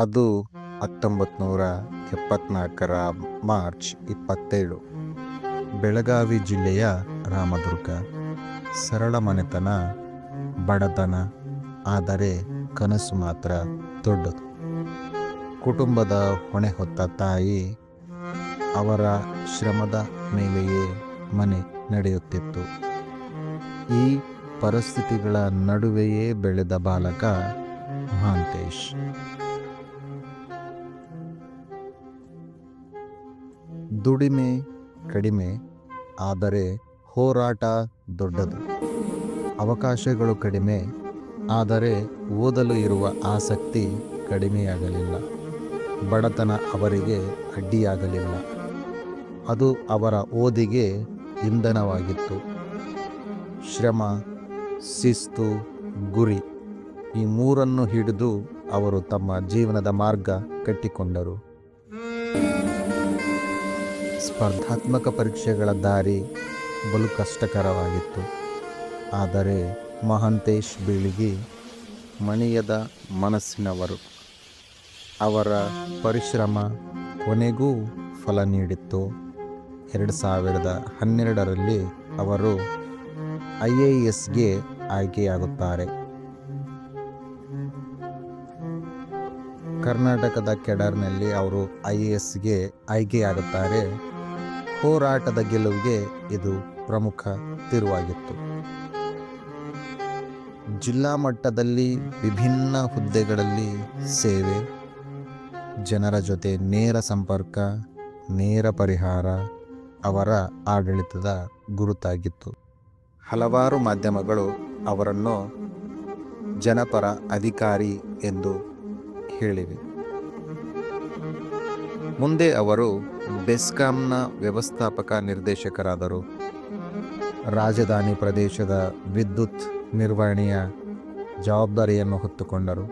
ಅದು ಹತ್ತೊಂಬತ್ತು ನೂರ ಎಪ್ಪತ್ನಾಲ್ಕರ ಮಾರ್ಚ್ ಇಪ್ಪತ್ತೇಳು. ಬೆಳಗಾವಿ ಜಿಲ್ಲೆಯ ರಾಮದುರ್ಗ. ಸರಳ ಮನೆತನ, ಬಡತನ, ಆದರೆ ಕನಸು ಮಾತ್ರ ದೊಡ್ಡದು. ಕುಟುಂಬದ ಹೊಣೆ ಹೊತ್ತ ತಾಯಿ ಅವರ ಶ್ರಮದ ಮೇಲೆಯೇ ಮನೆ ನಡೆಯುತ್ತಿತ್ತು. ಈ ಪರಿಸ್ಥಿತಿಗಳ ನಡುವೆಯೇ ಬೆಳೆದ ಬಾಲಕ ಮಹಾಂತೇಶ್. ದುಡಿಮೆ ಕಡಿಮೆ, ಆದರೆ ಹೋರಾಟ ದೊಡ್ಡದು. ಅವಕಾಶಗಳು ಕಡಿಮೆ, ಆದರೆ ಓದಲು ಇರುವ ಆಸಕ್ತಿ ಕಡಿಮೆಯಾಗಲಿಲ್ಲ. ಬಡತನ ಅವರಿಗೆ ಅಡ್ಡಿಯಾಗಲಿಲ್ಲ. ಅದು ಅವರ ಓದಿಗೆ ಇಂಧನವಾಗಿತ್ತು. ಶ್ರಮ, ಶಿಸ್ತು, ಗುರಿ ಈ ಮೂರನ್ನು ಹಿಡಿದು ಅವರು ತಮ್ಮ ಜೀವನದ ಮಾರ್ಗ ಕಟ್ಟಿಕೊಂಡರು. ಸ್ಪರ್ಧಾತ್ಮಕ ಪರೀಕ್ಷೆಗಳ ದಾರಿ ಬಲು ಕಷ್ಟಕರವಾಗಿತ್ತು. ಆದರೆ ಮಹಾಂತೇಶ್ ಬೀಳಿಗಿ ಮಣಿಯದ ಮನಸ್ಸಿನವರು. ಅವರ ಪರಿಶ್ರಮ ಕೊನೆಗೂ ಫಲ ನೀಡಿತ್ತು. ಎರಡು ಸಾವಿರದ ಹನ್ನೆರಡರಲ್ಲಿ ಅವರು ಐ ಎ ಎಸ್ಗೆ ಆಯ್ಕೆಯಾಗುತ್ತಾರೆ. ಕರ್ನಾಟಕದ ಕೆಡರ್ನಲ್ಲಿ ಅವರು ಐ ಎ ಎಸ್ಗೆ ಆಯ್ಕೆಯಾಗುತ್ತಾರೆ. ಹೋರಾಟದ ಗೆಲುವಿಗೆ ಇದು ಪ್ರಮುಖ ತಿರುವಾಗಿತ್ತು. ಜಿಲ್ಲಾ ಮಟ್ಟದಲ್ಲಿ ವಿಭಿನ್ನ ಹುದ್ದೆಗಳಲ್ಲಿ ಸೇವೆ, ಜನರ ಜೊತೆ ನೇರ ಸಂಪರ್ಕ, ನೇರ ಪರಿಹಾರ ಅವರ ಆಡಳಿತದ ಗುರುತಾಗಿತ್ತು. ಹಲವಾರು ಮಾಧ್ಯಮಗಳು ಅವರನ್ನು ಜನಪರ ಅಧಿಕಾರಿ ಎಂದು ಹೇಳಿವೆ. ಮುಂದೆ ಅವರು ಬೆಸ್ಕಾಂನ ವ್ಯವಸ್ಥಾಪಕ ನಿರ್ದೇಶಕರಾದರು. ರಾಜಧಾನಿ ಪ್ರದೇಶದ ವಿದ್ಯುತ್ ನಿರ್ವಹಣೆಯ ಜವಾಬ್ದಾರಿಯನ್ನು ಹೊತ್ತುಕೊಂಡರು.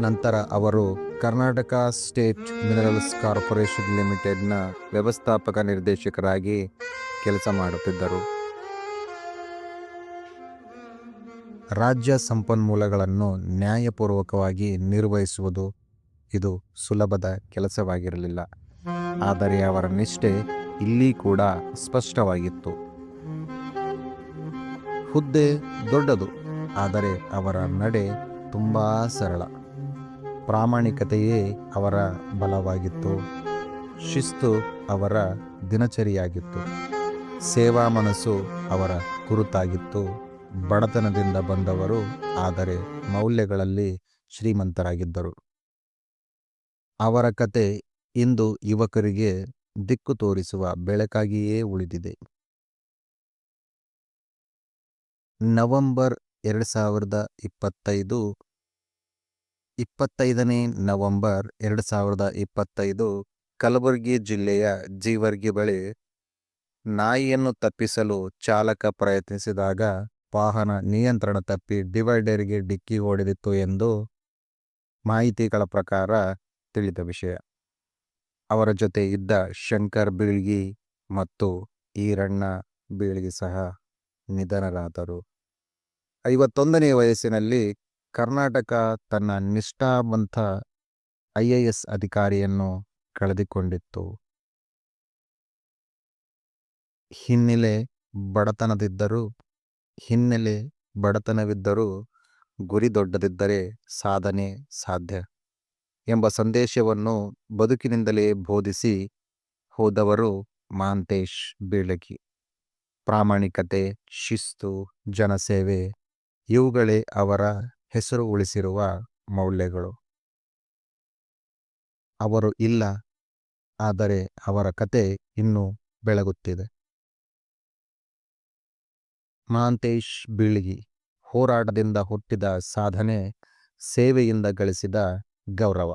ನಂತರ ಅವರು ಕರ್ನಾಟಕ ಸ್ಟೇಟ್ ಮಿನರಲ್ಸ್ ಕಾರ್ಪೊರೇಷನ್ ಲಿಮಿಟೆಡ್ನ ವ್ಯವಸ್ಥಾಪಕ ನಿರ್ದೇಶಕರಾಗಿ ಕೆಲಸ ಮಾಡುತ್ತಿದ್ದರು. ರಾಜ್ಯ ಸಂಪನ್ಮೂಲಗಳನ್ನು ನ್ಯಾಯಪೂರ್ವಕವಾಗಿ ನಿರ್ವಹಿಸುವುದು ಇದು ಸುಲಭದ ಕೆಲಸವಾಗಿರಲಿಲ್ಲ. ಆದರೆ ಅವರ ನಿಷ್ಠೆ ಇಲ್ಲಿ ಕೂಡ ಸ್ಪಷ್ಟವಾಗಿತ್ತು. ಹುದ್ದೆ ದೊಡ್ಡದು, ಆದರೆ ಅವರ ನಡೆ ತುಂಬ ಸರಳ. ಪ್ರಾಮಾಣಿಕತೆಯೇ ಅವರ ಬಲವಾಗಿತ್ತು. ಶಿಸ್ತು ಅವರ ದಿನಚರಿಯಾಗಿತ್ತು. ಸೇವಾ ಮನಸ್ಸು ಅವರ ಕುರುತಾಗಿತ್ತು. ಬಡತನದಿಂದ ಬಂದವರು, ಆದರೆ ಮೌಲ್ಯಗಳಲ್ಲಿ ಶ್ರೀಮಂತರಾಗಿದ್ದರು. ಅವರ ಕತೆ ಇಂದು ಯುವಕರಿಗೆ ದಿಕ್ಕು ತೋರಿಸುವ ಬೆಳಕಾಗಿಯೇ ಉಳಿದಿದೆ. ನವೆಂಬರ್ ಎರಡು ಸಾವಿರದ ಇಪ್ಪತ್ತೈದು, ಇಪ್ಪತ್ತೈದನೇ ನವೆಂಬರ್ ಎರಡು ಸಾವಿರದ ಇಪ್ಪತ್ತೈದು, ಕಲಬುರಗಿ ಜಿಲ್ಲೆಯ ಜೀವರ್ಗಿ ಬಳಿ ನಾಯಿಯನ್ನು ತಪ್ಪಿಸಲು ಚಾಲಕ ಪ್ರಯತ್ನಿಸಿದಾಗ ವಾಹನ ನಿಯಂತ್ರಣ ತಪ್ಪಿ ಡಿವೈಡರ್ಗೆ ಡಿಕ್ಕಿ ಹೊಡೆದಿತ್ತು ಎಂದು ಮಾಹಿತಿಗಳ ಪ್ರಕಾರ ತಿಳಿದ ವಿಷಯ. ಅವರ ಜೊತೆ ಇದ್ದ ಶಂಕರ್ ಬೀಳ್ಗಿ ಮತ್ತು ಈರಣ್ಣ ಬೀಳ್ಗಿ ಸಹ ನಿಧನರಾದರು. ಐವತ್ತೊಂದನೇ ವಯಸ್ಸಿನಲ್ಲಿ ಕರ್ನಾಟಕ ತನ್ನ ನಿಷ್ಠಾವಂತ ಐ ಎ ಎಸ್ ಅಧಿಕಾರಿಯನ್ನು ಕಳೆದುಕೊಂಡಿತ್ತು. ಹಿನ್ನೆಲೆ ಬಡತನದಿದ್ದರೂ, ಹಿನ್ನೆಲೆ ಬಡತನವಿದ್ದರೂ ಗುರಿ ದೊಡ್ಡದಿದ್ದರೆ ಸಾಧನೆ ಸಾಧ್ಯ. ಎಂಬ ಸಂದೇಶವನ್ನು ಬದುಕಿನಿಂದಲೇ ಬೋಧಿಸಿ ಹೋದವರು ಮಾಂತೇಶ್ ಬೀಳಗಿ. ಪ್ರಾಮಾಣಿಕತೆ, ಶಿಸ್ತು, ಜನಸೇವೆ, ಇವುಗಳೇ ಅವರ ಹೆಸರು ಉಳಿಸಿರುವ ಮೌಲ್ಯಗಳು. ಅವರು ಇಲ್ಲ, ಆದರೆ ಅವರ ಕತೆ ಇನ್ನೂ ಬೆಳಗುತ್ತಿದೆ. ಮಾಂತೇಶ್ ಬೀಳಿಗಿ, ಹೋರಾಟದಿಂದ ಹುಟ್ಟಿದ ಸಾಧನೆ, ಸೇವೆಯಿಂದ ಗಳಿಸಿದ ಗೌರವ